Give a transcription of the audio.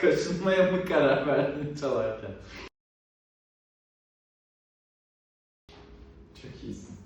Kaşınmaya mı karar verdin çalarken? Çok iyisin.